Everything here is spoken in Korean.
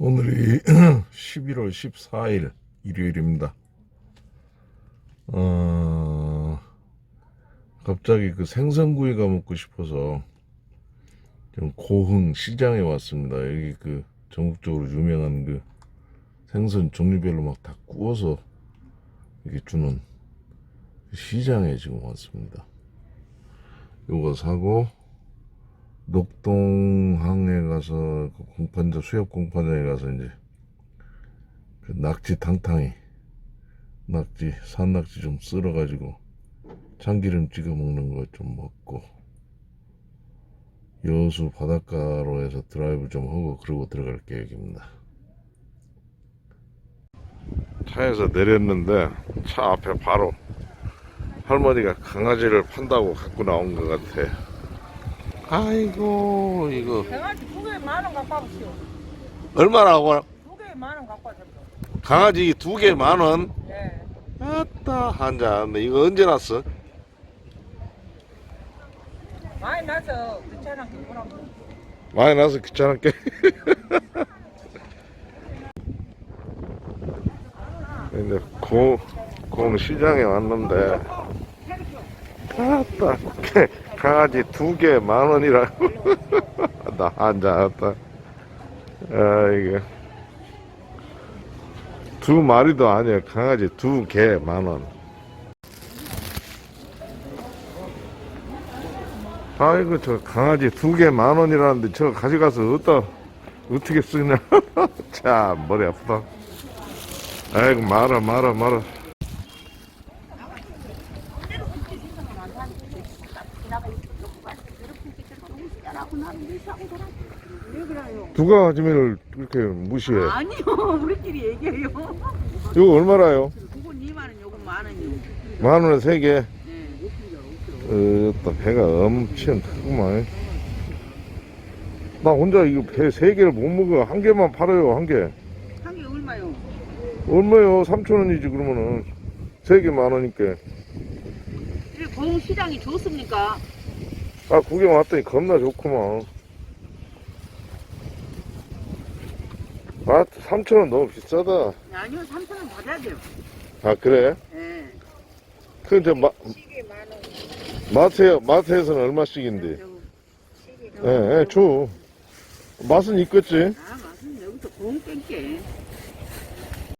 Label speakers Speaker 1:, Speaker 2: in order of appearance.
Speaker 1: 오늘이 11월 14일 일요일입니다. 어, 갑자기 그 생선구이가 먹고 싶어서 좀 고흥 시장에 왔습니다. 여기 그 전국적으로 유명한 그 생선 종류별로 막 다 구워서 이렇게 주는 그 시장에 지금 왔습니다. 요거 사고 녹동항에 가서 그 공판장 수협 공판장에 가서 이제 그 낙지 탕탕이 낙지 산낙지 좀 썰어 가지고 참기름 찍어 먹는 거 좀 먹고 여수 바닷가로 해서 드라이브 좀 하고 그러고 들어갈 계획입니다. 차에서 내렸는데 차 앞에 바로 할머니가 강아지를 판다고 갖고 나온 것 같아. 아이고 이거
Speaker 2: 강아지 두 개에 만원 갖고 와보시오.
Speaker 1: 얼마라고
Speaker 2: 두 개에 만원 갖고 와서.
Speaker 1: 강아지 두 개 만 원?
Speaker 2: 예.
Speaker 1: 아따 한잔 이거 언제 났어?
Speaker 2: 많이 나서 귀찮게 뭐라고.
Speaker 1: 많이 나서 귀찮을게 이제 고, 공 시장에 왔는데 아따 강아지 두 개 만 원이라고 나 한잔 아따 아 이게 두 마리도 아니야. 강아지 두 개 만 원. 아이고 저 강아지 두 개 만 원이라는데 저거 가져가서 어디다 어떻게 쓰냐? 참 머리 아프다. 아이고 말아 말아 말아 누가 아줌마를 그렇게 무시해
Speaker 3: 아니요, 우리끼리 얘기해요.
Speaker 1: 이거 얼마라요?
Speaker 3: 그건 2만 원, 요건 만 원이요.
Speaker 1: 만 원에 세 개.
Speaker 3: 네.
Speaker 1: 어따 배가 엄청 크구만. 나 혼자 이거 배 세 개를 못 먹어. 한 개만 팔아요, 한 개.
Speaker 3: 한 개 얼마요?
Speaker 1: 얼마요? 3천 원이지, 그러면은. 세 개 만 원이니까.
Speaker 3: 이 고흥 시장이 좋습니까?
Speaker 1: 아, 구경 왔더니 겁나 좋구만. 아, 3천 원 너무 비싸다.
Speaker 3: 아니요, 3천 원 받아야 돼요.
Speaker 1: 아, 그래?
Speaker 3: 예.
Speaker 1: 근데 마,
Speaker 2: 시계 만원.
Speaker 1: 마트에, 마트에서는 얼마씩인데?
Speaker 3: 저,
Speaker 1: 예, 예, 줘. 맛은 있겠지?
Speaker 3: 아, 맛은 여기서 고흥 땡게.